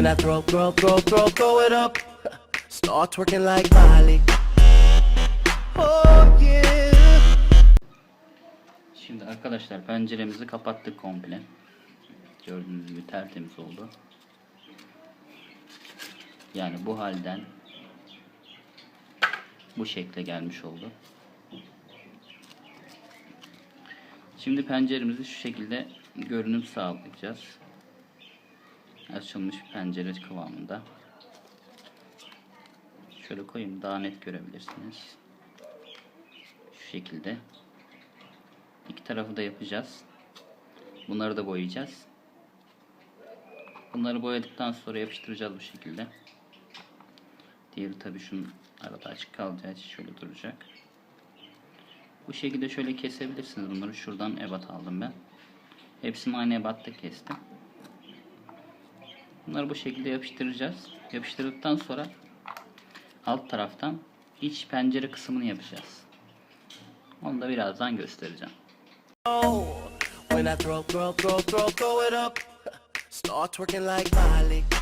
When I throw, throw, throw, throw, throw it up. Start twerking like Miley. Oh yeah. Şimdi arkadaşlar penceremizi kapattık komple. Gördüğünüz gibi tertemiz oldu. Yani bu halden bu şekle gelmiş oldu. Şimdi penceremizi şu şekilde görünüm sağlayacağız. Açılmış pencere kıvamında. Şöyle koyayım daha net görebilirsiniz. Şu şekilde. İki tarafı da yapacağız. Bunları da boyayacağız. Bunları boyadıktan sonra yapıştıracağız bu şekilde. Diğeri tabii şunun arada açık kalacağı için şöyle duracak. Bu şekilde şöyle kesebilirsiniz bunları. Şuradan ebat aldım ben. Hepsini aynı ebatta kestim. Bunları bu şekilde yapıştıracağız. Yapıştırdıktan sonra alt taraftan iç pencere kısmını yapacağız. Onu da birazdan göstereceğim. When I throw, throw, throw, throw, throw it up. Start twerking like Miley.